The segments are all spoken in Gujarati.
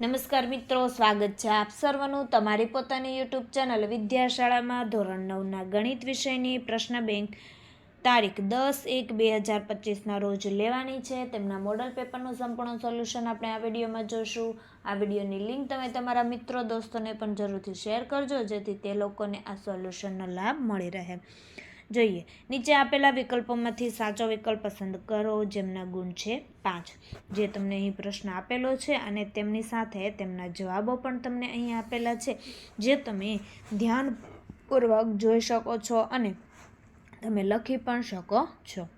નમસ્કાર મિત્રો, સ્વાગત છે આપ સર્વનું તમારી પોતાની યુટ્યુબ ચેનલ વિદ્યાશાળામાં ધોરણ નવના ગણિત વિષયની પ્રશ્ન બેંક તારીખ દસ એક બે હજાર પચીસના રોજ લેવાની છે. તેમના મોડલ પેપરનું સંપૂર્ણ સોલ્યુશન આપણે આ વિડીયોમાં જોશું. આ વિડીયોની લિંક તમે તમારા મિત્રો, દોસ્તોને પણ જરૂરથી શેર કરજો, જેથી તે લોકોને આ સોલ્યુશનનો લાભ મળી રહે. જોઈએ. નીચે આપેલા વિકલ્પોમાંથી સાચો વિકલ્પ પસંદ કરો, જેમના ગુણ છે પાંચ. જે તમને અહીં પ્રશ્ન આપેલો છે અને તેમની સાથે તેમના જવાબો પણ તમને અહીં આપેલા છે, જે તમે ધ્યાનપૂર્વક જોઈ શકો છો અને તમે લખી પણ શકો છો.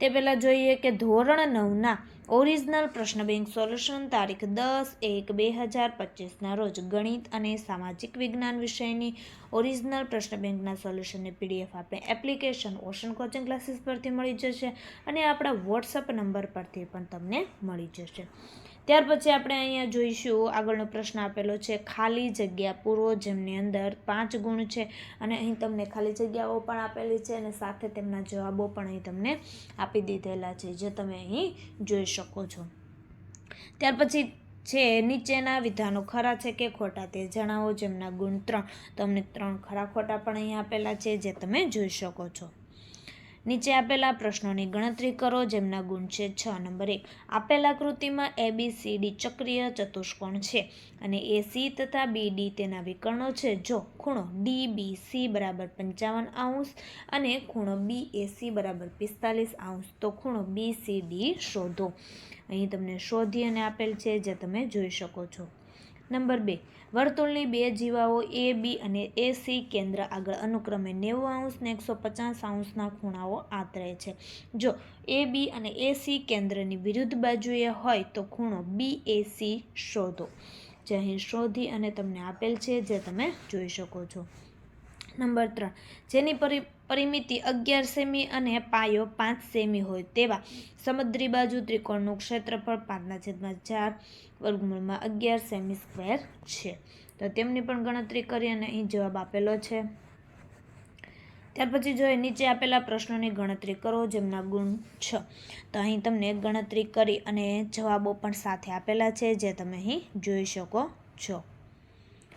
તે પહેલાં જોઈએ કે ધોરણ નવના ઓરિજિનલ પ્રશ્ન બેંક સોલ્યુશન તારીખ દસ એક બે હજાર પચીસના રોજ ગણિત અને સામાજિક વિજ્ઞાન વિષયની ઓરિજિનલ પ્રશ્ન બેંકના સોલ્યુશનની પીડીએફ આપણે એપ્લિકેશન ઓશન કોચિંગ ક્લાસીસ પરથી મળી જશે અને આપણા વોટ્સઅપ નંબર પરથી પણ તમને મળી જશે. ત્યાર પછી આપણે અહીંયા જોઈશું, આગળનો પ્રશ્ન આપેલો છે, ખાલી જગ્યા પૂરો જેમની અંદર પાંચ ગુણ છે. અને અહીં તમને ખાલી જગ્યાઓ પણ આપેલી છે અને સાથે તેમના જવાબો પણ અહીં તમને આપી દીધેલા છે, જે તમે અહીં જોઈ શકો છો. ત્યાર પછી છે, નીચેના વિધાનો ખરા છે કે ખોટા તે જણાવો, જેમના ગુણ ત્રણ. તમને ત્રણ ખરા ખોટા પણ અહીં આપેલા છે, જે તમે જોઈ શકો છો. નીચે આપેલા પ્રશ્નોની ગણતરી કરો, જેમના ગુણ છે છ. નંબર એક, આપેલા કૃતિમાં એ બી સી ડી ચક્રીય ચતુષ્કોણ છે અને એ સી તથા બી ડી તેના વિકર્ણો છે. જો ખૂણો ડી બી સી બરાબર પંચાવન અંશ અને ખૂણો બી એ સી બરાબર પિસ્તાલીસ આઉન્સ, તો ખૂણો બી સી ડી શોધો. અહીં તમને શોધી અને આપેલ છે, જે તમે જોઈ શકો છો. નંબર બે. વર્તુળની બે જીવાઓ એ, બી અને એ, સી કેન્દ્ર આગળ અનુક્રમે નેવું અંશ ને એકસો પચાસ અંશના ખૂણાઓ આતરે છે. જો એ, બી અને એ, સી કેન્દ્રની વિરુદ્ધ બાજુએ હોય તો ખૂણો બી, એ, સી શોધો. જે અહીં શોધી અને તમને આપેલ છે જે તમે જોઈ શકો છો. નંબર ત્રણ. જેની પરિ, પરિમિતિ અગિયાર સેમી અને પાયો પાંચ સેમી હોય તેવા સમુદ્રી બાજુ ત્રિકોણનું ક્ષેત્રફળ પાંચના છેદમાં ચાર વર્ગમૂળમાં અગિયાર સેમી સ્ક્વેર છે. તો તેમની પણ ગણતરી કરી અને અહીં જવાબ આપેલો છે. ત્યાર પછી જોઈએ નીચે આપેલા પ્રશ્નોની ગણતરી કરો, જેમના ગુણ છ. તો અહીં તમને ગણતરી કરી અને જવાબો પણ સાથે આપેલા છે, જે તમે અહીં જોઈ શકો છો.